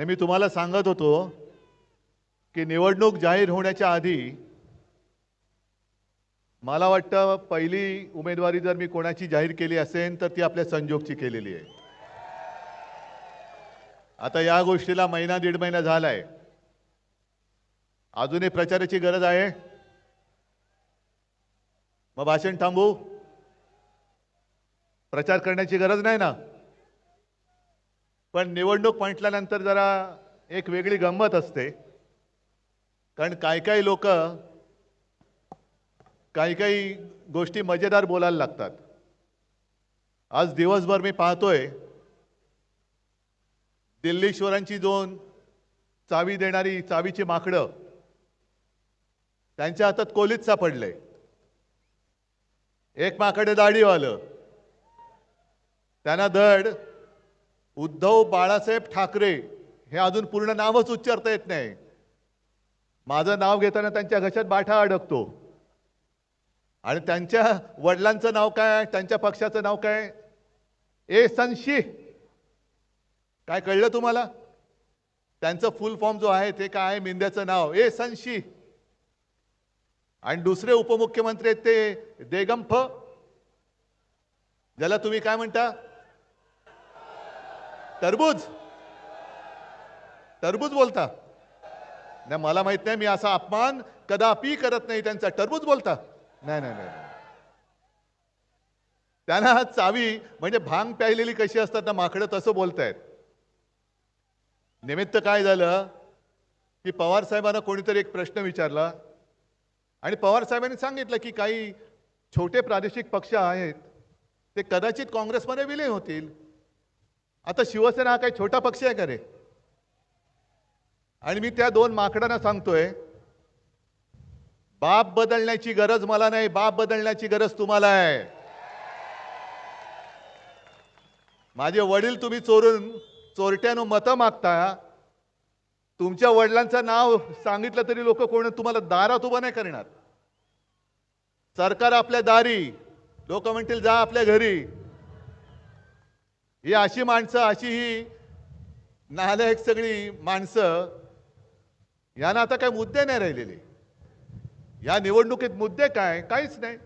नाही मी तुम्हाला सांगत होतो की निवडणूक जाहीर होण्याच्या आधी मला वाटतं पहिली उमेदवारी जर मी कोणाची जाहीर केली असेल तर ती आपल्या संजोगची केलेली आहे. आता या गोष्टीला महिना दीड महिना झालाय. अजूनही प्रचाराची गरज आहे? मग भाषण थांबू? प्रचार करण्याची गरज नाही ना? पण निवडणूक म्हटल्यानंतर जरा एक वेगळी गंमत असते. कारण काही काही लोक काही काही गोष्टी मजेदार बोलायला लागतात. आज दिवसभर मी पाहतोय दिल्लीश्वरांची दोन चावी देणारी चावीची माकडं त्यांच्या हातात कोलीत सापडले एक माकडे दाढीवालं त्यांना धड उद्धव बाळासाहेब ठाकरे हे अजून पूर्ण नावच उच्चारता येत नाही. माझं नाव घेताना त्यांच्या घशात बाठा अडकतो. आणि त्यांच्या वडिलांचं नाव काय? त्यांच्या पक्षाचं नाव काय? ए संशी काय कळलं तुम्हाला? त्यांचं फुल फॉर्म जो आहे ते काय? आहे मिंद्याचं नाव. ए संशी आणि दुसरे उपमुख्यमंत्री आहेत ते देगंफ ज्याला तुम्ही काय म्हणता? टरबूज टरबूज बोलता. नाही मला माहीत नाही मी असा अपमान कदापि करत नाही त्यांचा. टरबूज बोलता. नाही नाही नाही. त्यांना चावी म्हणजे भांग प्यायलेली कशी असतात ना माकडं तसं बोलतायत. निमित्त काय झालं? की पवार साहेबांना कोणीतरी एक प्रश्न विचारला. आणि पवार साहेबांनी सांगितलं की काही छोटे प्रादेशिक पक्ष आहेत ते कदाचित काँग्रेसमध्ये विलीन होतील. आता शिवसेना हा काही छोटा पक्ष आहे का रे? आणि मी त्या दोन माकडांना सांगतोय बाप बदलण्याची गरज मला नाही बाप बदलण्याची गरज तुम्हाला आहे. माझे वडील तुम्ही चोरून चोरट्यानं मतं मागता तुमच्या वडिलांचं नाव सांगितलं तरी लोक कोण तुम्हाला दारात उभं नाही करणार. सरकार आपल्या दारी लोक म्हणतील जा आपल्या घरी. ही अशी माणसं अशी ही नालायक सगळी माणसं यांना आता काय मुद्दे नाही राहिलेले. या निवडणुकीत मुद्दे काय? काहीच नाही.